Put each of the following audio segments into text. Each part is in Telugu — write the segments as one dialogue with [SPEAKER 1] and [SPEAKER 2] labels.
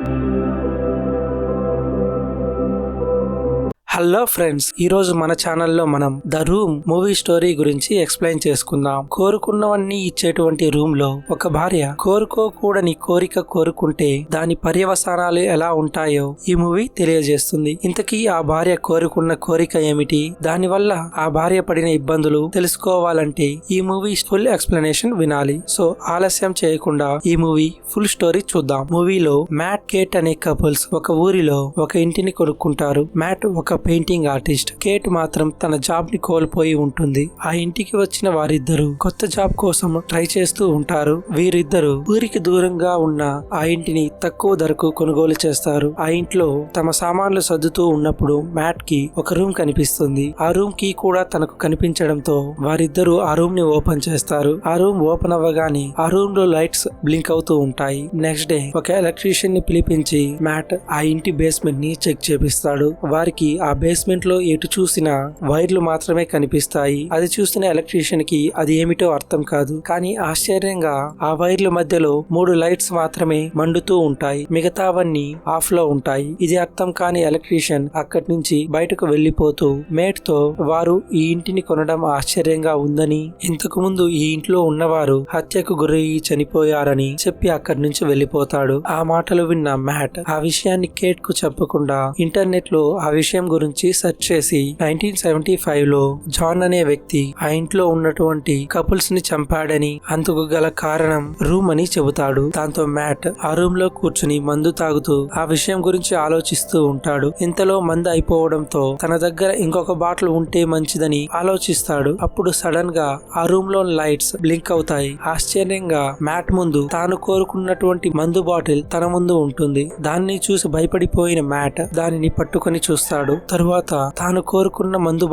[SPEAKER 1] Música హలో ఫ్రెండ్స్ ఈ రోజు మన ఛానల్లో మనం ద రూమ్ మూవీ స్టోరీ గురించి ఎక్స్ప్లెయిన్ చేసుకుందాం. కోరుకున్నవన్నీ ఇచ్చేటువంటి రూమ్లో ఒక భార్య కోరుకోకూడని కోరిక కోరుకుంటే దాని పర్యవసానాలు ఎలా ఉంటాయో ఈ మూవీ తెలియజేస్తుంది. ఇంతకీ ఆ భార్య కోరుకున్న కోరిక ఏమిటి? దానివల్ల ఆ భార్య పడిన ఇబ్బందులు తెలుసుకోవాలంటే ఈ మూవీ ఫుల్ ఎక్స్ప్లెనేషన్ వినాలి. సో ఆలస్యం చేయకుండా ఈ మూవీ ఫుల్ స్టోరీ చూద్దాం. మూవీలో మ్యాట్ కేట్ అనే కపుల్స్ ఒక ఊరిలో ఒక ఇంటిని కొనుక్కుంటారు. మ్యాట్ ఒక పెయింటింగ్ ఆర్టిస్ట్. కేట్ మాత్రం తన జాబ్ని కోల్పోయి ఉంటుంది. ఆ ఇంటికి వచ్చిన వారిద్దరూ కొత్త జాబ్ కోసం ట్రై చేస్తూ ఉంటారు. వీరిద్దరూ ఊరికి దూరంగా ఉన్న ఆ ఇంటిని తక్కువ ధరకు కొనుగోలు చేస్తారు. ఆ ఇంట్లో తమ సామాన్లు సర్దుతూ ఉన్నప్పుడు మ్యాట్కి ఒక రూమ్ కనిపిస్తుంది. ఆ రూమ్కి కూడా తనకు కనిపించడంతో వారిద్దరూ ఆ రూమ్ని ఓపెన్ చేస్తారు. ఆ రూమ్ ఓపెన్ అవ్వగానే ఆ రూమ్లో లైట్స్ బ్లింక్ అవుతూ ఉంటాయి. నెక్స్ట్ డే ఒక ఎలక్ట్రీషియన్ని పిలిపించి మ్యాట్ ఆ ఇంటి బేస్మెంట్ని చెక్ చేపిస్తాడు. వారికి ఆ బేస్మెంట్లో ఎటు చూసినా వైర్లు మాత్రమే కనిపిస్తాయి. అది చూసిన ఎలక్ట్రీషియన్కి అది ఏమిటో అర్థం కాదు. కానీ ఆశ్చర్యంగా ఆ వైర్ల మధ్యలో మూడు లైట్స్ మాత్రమే మండుతూ ఉంటాయి. మిగతావన్నీ ఆఫ్లో ఉంటాయి. ఇది అర్థం కాని ఎలక్ట్రీషియన్ అక్కడి నుంచి బయటకు వెళ్ళిపోతూ మేట్తో వారు ఈ ఇంటిని కొనడం ఆశ్చర్యంగా ఉందని ఇంతకు ముందు ఈ ఇంట్లో ఉన్నవారు హత్యకు గురయ్యి చనిపోయారని చెప్పి అక్కడి నుంచి వెళ్ళిపోతాడు ఆ మాటలు విన్న మ్యాట్ ఆ విషయాన్ని కేట్కు చెప్పకుండా ఇంటర్నెట్లో ఆ విషయం గురించి సెర్చ్ చేసి నైన్టీన్ సెవెంటీ ఫైవ్లో జాన్ అనే వ్యక్తి ఆ ఇంట్లో ఉన్నటువంటి కపుల్స్ని చంపాడని అందుకు గల కారణం రూమ్ అని చెబుతాడు. దాంతో మ్యాట్ ఆ రూమ్లో కూర్చుని మందు తాగుతూ ఆ విషయం గురించి ఆలోచిస్తూ ఉంటాడు. ఇంతలో మందు అయిపోవడంతో తన దగ్గర ఇంకొక బాటిల్ ఉంటే మంచిదని ఆలోచిస్తాడు. అప్పుడు సడన్గా ఆ రూమ్లో లైట్స్ బ్లింక్ అవుతాయి. ఆశ్చర్యంగా మ్యాట్ ముందు తాను కోరుకున్నటువంటి మందు బాటిల్ తన ముందు ఉంటుంది. దాన్ని చూసి భయపడిపోయిన మ్యాట్ దానిని పట్టుకొని చూస్తాడు. తరువాత తాను కోరుకున్న మందు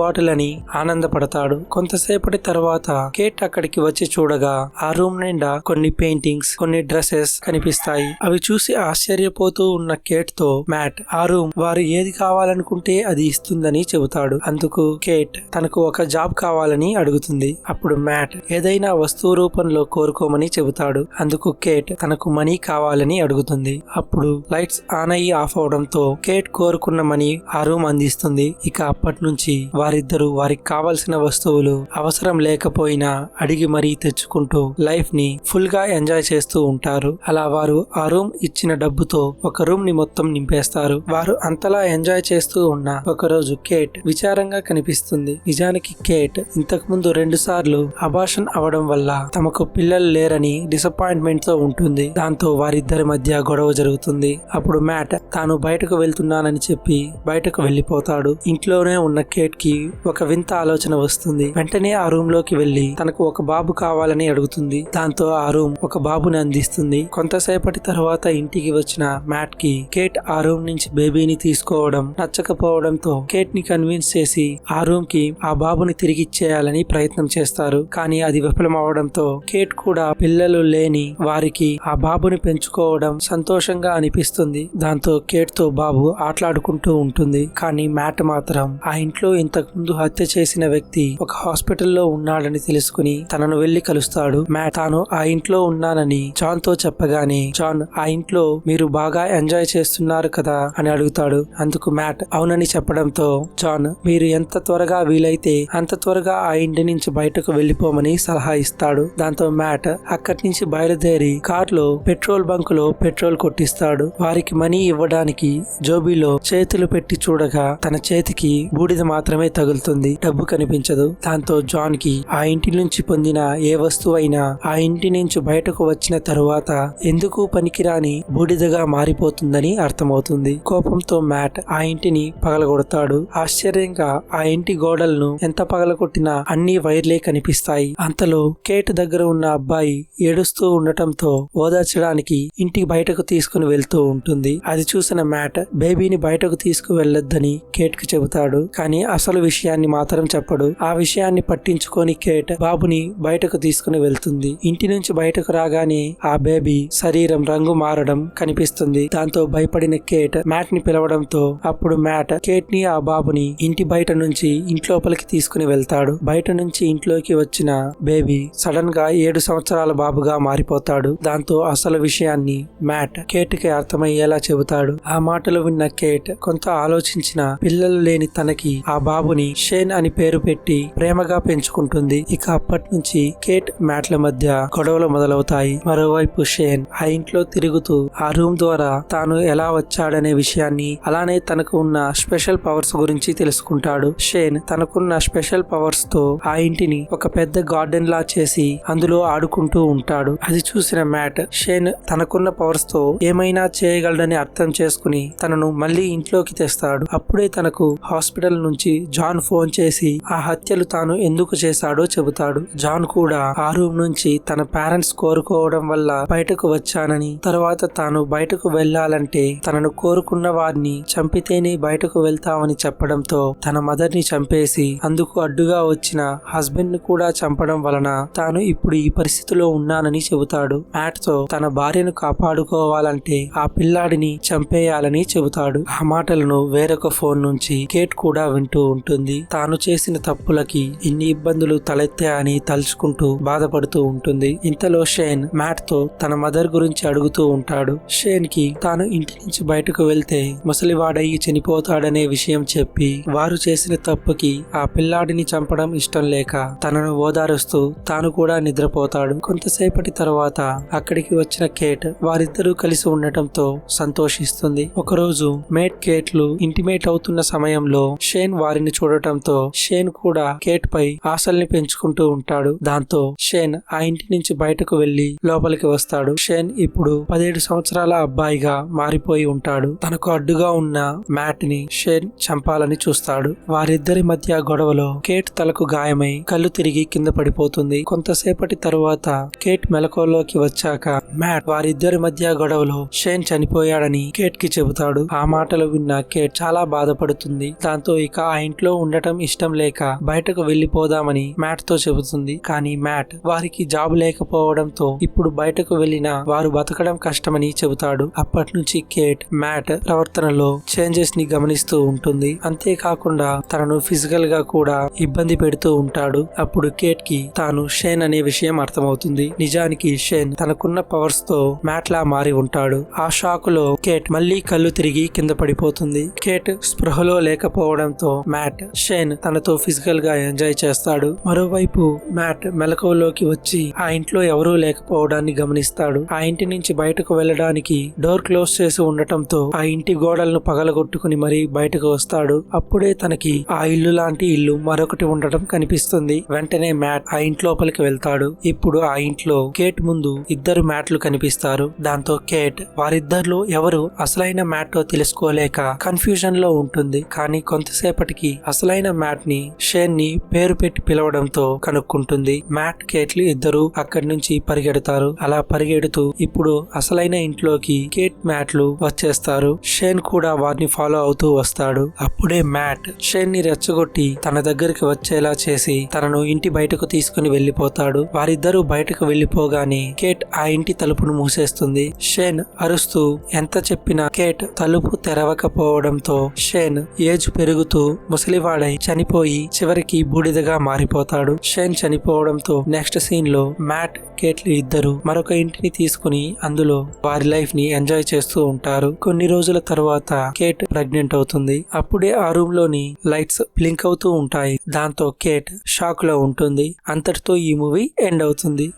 [SPEAKER 1] ఆనందపడతాడు. కొంతసేపటి తర్వాత కేట్ అక్కడికి వచ్చి చూడగా ఆ రూమ్ నిండా కొన్ని పెయింటింగ్స్ కొన్ని డ్రెస్సెస్ కనిపిస్తాయి. అవి చూసి ఆశ్చర్యపోతూ ఉన్న కేట్తో మ్యాట్ ఆ రూమ్ వారు ఏది కావాలనుకుంటే అది ఇస్తుందని చెబుతాడు. అందుకు కేట్ తనకు ఒక జాబ్ కావాలని అడుగుతుంది. అప్పుడు మ్యాట్ ఏదైనా వస్తువు రూపంలో కోరుకోమని చెబుతాడు. అందుకు కేట్ తనకు మనీ కావాలని అడుగుతుంది. అప్పుడు లైట్స్ ఆన్ అయ్యి ఆఫ్ అవడంతో కేట్ కోరుకున్న మనీ ఆ రూమ్ అందిస్తుంది ఇక అప్పటి నుంచి వారిద్దరూ వారికి కావలసిన వస్తువులు అవసరం లేకపోయినా అడిగి మరీ తెచ్చుకుంటూ లైఫ్ని ఫుల్గా ఎంజాయ్ చేస్తూ ఉంటారు. అలా వారు ఆ రూమ్ ఇచ్చిన డబ్బుతో ఒక రూమ్ని మొత్తం నింపేస్తారు. వారు అంతలా ఎంజాయ్ చేస్తూ ఉన్న ఒకరోజు కేట్ విచారంగా కనిపిస్తుంది. నిజానికి కేట్ ఇంతకు ముందు రెండు సార్లు అబాషన్ అవడం వల్ల తమకు పిల్లలు లేరని డిసప్పాయింట్మెంట్తో ఉంటుంది. దాంతో వారిద్దరి మధ్య గొడవ జరుగుతుంది. అప్పుడు మ్యాట్ తాను బయటకు వెళ్తున్నానని చెప్పి బయటకు పోతాడు. ఇంట్లోనే ఉన్న కేట్కి ఒక వింత ఆలోచన వస్తుంది. వెంటనే ఆ రూమ్లోకి వెళ్ళి తనకు ఒక బాబు కావాలని అడుగుతుంది. దాంతో ఆ రూమ్ ఒక బాబుని అందిస్తుంది. కొంతసేపటి తర్వాత ఇంటికి వచ్చిన మ్యాట్కి కేట్ ఆ రూమ్ నుంచి బేబీని తీసుకోవడం నచ్చకపోవడంతో కేట్ని కన్విన్స్ చేసి ఆ రూమ్కి ఆ బాబుని తిరిగిచ్చేయాలని ప్రయత్నం చేస్తారు. కానీ అది విఫలమవడంతో కేట్ కూడా పిల్లలు లేని వారికి ఆ బాబుని పెంచుకోవడం సంతోషంగా అనిపిస్తుంది. దాంతో కేట్తో బాబు ఆటలాడుకుంటూ ఉంటుంది. కానీ మ్యాట్ మాత్రం ఆ ఇంట్లో ఇంతకు ముందు హత్య చేసిన వ్యక్తి ఒక హాస్పిటల్లో ఉన్నాడని తెలుసుకుని తనను వెళ్ళి కలుస్తాడు. మ్యాట్ తాను ఆ ఇంట్లో ఉన్నానని జాన్తో చెప్పగానే జాన్ ఆ ఇంట్లో మీరు బాగా ఎంజాయ్ చేస్తున్నారు కదా? అని అడుగుతాడు. అందుకు మ్యాట్ అవునని చెప్పడంతో జాన్ మీరు ఎంత త్వరగా వీలైతే అంత త్వరగా ఆ ఇంటి నుంచి బయటకు వెళ్ళిపోమని సలహా ఇస్తాడు. దాంతో మ్యాట్ అక్కడి నుంచి బయలుదేరి కార్లో పెట్రోల్ బంక్లో పెట్రోల్ కొట్టిస్తాడు. వారికి మనీ ఇవ్వడానికి జోబీలో చేతులు పెట్టి చూడగా తన చేతికి బూడిద మాత్రమే తగులుతుంది. డబ్బు కనిపించదు. దాంతో జాన్కి ఆ ఇంటి నుంచి పొందిన ఏ వస్తువైనా ఆ ఇంటి నుంచి బయటకు వచ్చిన తరువాత ఎందుకు పనికిరాని బూడిదగా మారిపోతుందని అర్థమవుతుంది. కోపంతో మ్యాట్ ఆ ఇంటిని పగలగొడతాడు. ఆశ్చర్యంగా ఆ ఇంటి గోడలను ఎంత పగలగొట్టినా అన్ని వైర్లే కనిపిస్తాయి. అంతలో కేట్ దగ్గర ఉన్న అబ్బాయి ఏడుస్తూ ఉండటంతో ఓదార్చడానికి ఇంటి బయటకు తీసుకుని వెళ్తూ ఉంటుంది. అది చూసిన మ్యాట్ బేబీని బయటకు తీసుకు వెళ్ళొద్దని కేట్కి చెబుతాడు. కానీ అసలు విషయాన్ని మాత్రం చెప్పడు. ఆ విషయాన్ని పట్టించుకొని కేట్ బాబుని బయటకు తీసుకుని వెళ్తుంది. ఇంటి నుంచి బయటకు రాగానే ఆ బేబీ శరీరం రంగు మారడం కనిపిస్తుంది. దాంతో భయపడిన కేట్ మ్యాట్ని పిలవడంతో అప్పుడు మ్యాట్ కేట్ని ఆ బాబుని ఇంటి బయట నుంచి ఇంట్లోపలికి తీసుకుని వెళ్తాడు. బయట నుంచి ఇంట్లోకి వచ్చిన బేబీ సడన్గా ఏడు సంవత్సరాల బాబుగా మారిపోతాడు. దాంతో అసలు విషయాన్ని మ్యాట్ కేట్కి అర్థమయ్యేలా చెబుతాడు. ఆ మాటలు విన్న కేట్ కొంత ఆలోచించిన పిల్లలు లేని తనకి ఆ బాబుని షేన్ అని పేరు పెట్టి ప్రేమగా పెంచుకుంటుంది. ఇక అప్పటి నుంచి కేట్ మ్యాట్ల మధ్య గొడవలు మొదలవుతాయి. మరోవైపు షేన్ ఆ ఇంట్లో తిరుగుతూ ఆ రూమ్ ద్వారా తాను ఎలా వచ్చాడనే విషయాన్ని అలానే తనకు ఉన్న స్పెషల్ పవర్స్ గురించి తెలుసుకుంటాడు. షేన్ తనకున్న స్పెషల్ పవర్స్తో ఆ ఇంటిని ఒక పెద్ద గార్డెన్ లా చేసి అందులో ఆడుకుంటూ ఉంటాడు. అది చూసిన మ్యాట్ షేన్ తనకున్న పవర్స్తో ఏమైనా చేయగలడని అర్థం చేసుకుని తనను మళ్ళీ ఇంట్లోకి తెస్తాడు. అప్పుడు తనకు హాస్పిటల్ నుంచి జాన్ ఫోన్ చేసి ఆ హత్యలు తాను ఎందుకు చేశాడో చెబుతాడు. జాన్ కూడా ఆ రూమ్ నుంచి తన పేరెంట్స్ కోరుకోవడం వల్ల బయటకు వచ్చానని తర్వాత తాను బయటకు వెళ్ళాలంటే తనను కోరుకున్న వారిని చంపితేనే బయటకు వెళ్తామని చెప్పడంతో తన మదర్ని చంపేసి అందుకు అడ్డుగా వచ్చిన హస్బెండ్ని కూడా చంపడం వలన తాను ఇప్పుడు ఈ పరిస్థితిలో ఉన్నానని చెబుతాడు. మ్యాట్తో తన భార్యను కాపాడుకోవాలంటే ఆ పిల్లాడిని చంపేయాలని చెబుతాడు. ఆ మాటలను వేరొక ఫోన్ నుంచి కేట్ కూడా వింటూ ఉంటుంది. తాను చేసిన తప్పులకి ఇన్ని ఇబ్బందులు తలెత్తాయని తలుచుకుంటూ బాధపడుతూ ఉంటుంది. ఇంతలో షేన్ మ్యాట్తో తన మదర్ గురించి అడుగుతూ ఉంటాడు. షేన్కి తాను ఇంటి నుంచి బయటకు వెళ్తే ముసలివాడయ్యి చనిపోతాడనే విషయం చెప్పి వారు చేసిన తప్పుకి ఆ పిల్లాడిని చంపడం ఇష్టం లేక తనను ఓదారుస్తూ తాను కూడా నిద్రపోతాడు. కొంతసేపటి తర్వాత అక్కడికి వచ్చిన కేట్ వారిద్దరూ కలిసి ఉండటంతో సంతోషిస్తుంది. ఒకరోజు మేట్ కేట్లు ఇంటిమేట్ అవుతున్న సమయంలో షేన్ వారిని చూడటంతో షేన్ కూడా కేట్ పై ఆశల్ని పెంచుకుంటూ ఉంటాడు. దాంతో షేన్ ఆ ఇంటి నుంచి బయటకు వెళ్ళి లోపలికి వస్తాడు. షేన్ ఇప్పుడు పదిహేడు సంవత్సరాల అబ్బాయిగా మారిపోయి ఉంటాడు. తనకు అడ్డుగా ఉన్న మ్యాట్ని షేన్ చంపాలని చూస్తాడు. వారిద్దరి మధ్య గొడవలో కేట్ తలకు గాయమై కళ్ళు తిరిగి కింద పడిపోతుంది. కొంతసేపటి తరువాత కేట్ మెలకువలోకి వచ్చాక మ్యాట్ వారిద్దరి మధ్య గొడవలో షేన్ చనిపోయాడని కేట్కి చెబుతాడు. ఆ మాటలు విన్న కేట్ చాలా బాధ బాధపడుతుంది. దాంతో ఇక ఆ ఇంట్లో ఉండటం ఇష్టం లేక బయటకు వెళ్ళిపోదామని మ్యాట్తో చెబుతుంది. కానీ మ్యాట్ వారికి జాబ్ లేకపోవడంతో ఇప్పుడు బయటకు వెళ్ళిన వారు బతకడం కష్టమని చెబుతాడు. అప్పటి నుంచి కేట్ మ్యాట్ ప్రవర్తనలో చేంజెస్ని గమనిస్తూ ఉంటుంది. అంతేకాకుండా తనను ఫిజికల్గా కూడా ఇబ్బంది పెడుతూ ఉంటాడు. అప్పుడు కేట్కి తాను షేన్ అనే విషయం అర్థమవుతుంది. నిజానికి షేన్ తనకున్న పవర్స్తో మ్యాట్ లా మారి ఉంటాడు. ఆ షాక్లో కేట్ మళ్ళీ కళ్ళు తిరిగి కింద పడిపోతుంది. కేట్ స్పృహలో లేకపోవడంతో మ్యాట్ షేన్ తనతో ఫిజికల్గా ఎంజాయ్ చేస్తాడు. మరోవైపు మ్యాట్ మెలకువలోకి వచ్చి ఆ ఇంట్లో ఎవరూ లేకపోవడాన్ని గమనిస్తాడు. ఆ ఇంటి నుంచి బయటకు వెళ్ళడానికి డోర్ క్లోజ్ చేసి ఉండటంతో ఆ ఇంటి గోడలను పగలగొట్టుకుని మరీ బయటకు వస్తాడు. అప్పుడే తనకి ఆ ఇల్లు లాంటి ఇల్లు మరొకటి ఉండటం కనిపిస్తుంది. వెంటనే మ్యాట్ ఆ ఇంట్లోపలికి వెళ్తాడు. ఇప్పుడు ఆ ఇంట్లో కేట్ ముందు ఇద్దరు మ్యాట్లు కనిపిస్తారు. దాంతో కేట్ వారిద్దరిలో ఎవరు అసలైన మ్యాటో తెలుసుకోలేక కన్ఫ్యూజన్లో ఉంటుంది ఉంటుంది. కానీ కొంతసేపటికి అసలైన మ్యాట్ని షేన్ని పేరు పెట్టి పిలవడంతో కనుక్కుంటుంది. మ్యాట్ కేట్లు ఇద్దరు అక్కడి నుంచి పరిగెడతారు. అలా పరిగెడుతూ ఇప్పుడు అసలైన ఇంట్లోకి కేట్ మ్యాట్లు వచ్చేస్తారు. షేన్ కూడా వారిని ఫాలో అవుతూ వస్తాడు. అప్పుడే మ్యాట్ షేన్ని రెచ్చగొట్టి తన దగ్గరికి వచ్చేలా చేసి తనను ఇంటి బయటకు తీసుకుని వెళ్ళిపోతాడు వారిద్దరూ బయటకు వెళ్ళిపోగానే కేట్ ఆ ఇంటి తలుపును మూసేస్తుంది. షేన్ అరుస్తూ ఎంత చెప్పినా కేట్ తలుపు తెరవకపోవడంతో షేన్ షేన్ ఏజ్ పెరుగుతూ ముసలివాడై చనిపోయి చివరికి బూడిదగా మారిపోతాడు. షేన్ చనిపోవడంతో నెక్స్ట్ సీన్లో మ్యాట్ కేట్లీ ఇద్దరు మరొక ఇంటిని తీసుకుని అందులో వారి లైఫ్ని ఎంజాయ్ చేస్తూ ఉంటారు. కొన్ని రోజుల తర్వాత కేట్ ప్రెగ్నెంట్ అవుతుంది. అప్పుడే ఆ రూమ్లోని లైట్స్ బ్లింక్ అవుతూ ఉంటాయి. దాంతో కేట్ షాక్లో ఉంటుంది. అంతటితో ఈ మూవీ ఎండ్ అవుతుంది.